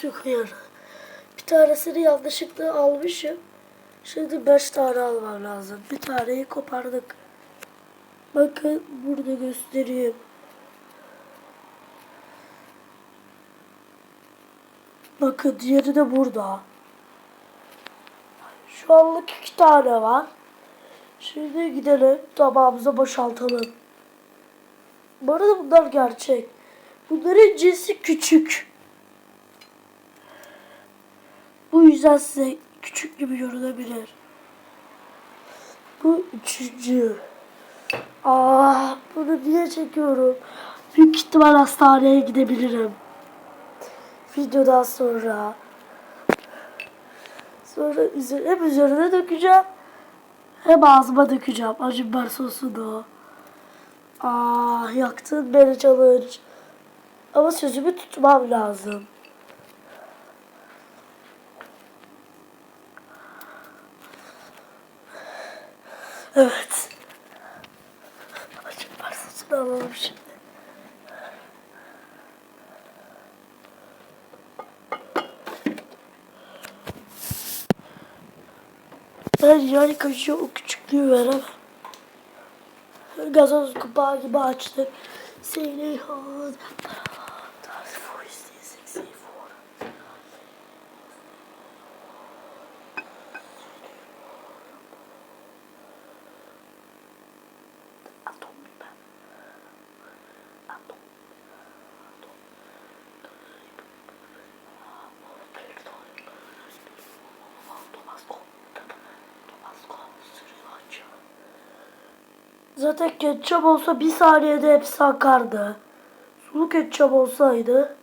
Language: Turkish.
Sıkıyor. Bir tanesini yanlışlıkla almışım. Şimdi beş tane almam lazım. Bir taneyi kopardık. Bakın burada göstereyim. Bakın diğeri de burada. Şu anlık iki tane var. Şimdi gidelim tabağımıza boşaltalım. Bu arada bunlar gerçek. Bunların cinsi küçük. Bu yüzden size küçük gibi görünebilir. Bu üçüncü. Aa, bunu niye çekiyorum? Büyük ihtimal hastaneye gidebilirim. Videodan sonra. Sonra üzerine, hem üzerine dökeceğim. Hem ağzıma dökeceğim. Acı biber sosunu. Ah yaktın beni challenge. Ama sözümü tutmam lazım. Evet. Biber sosunu alalım şimdi. Ben yani kaşığı o küçüklüğü veremem. Gazoz kupağı gibi açtık. Seni hal. Zaten ketçap olsa bir saniyede hepsi akardı. Sulu ketçap olsaydı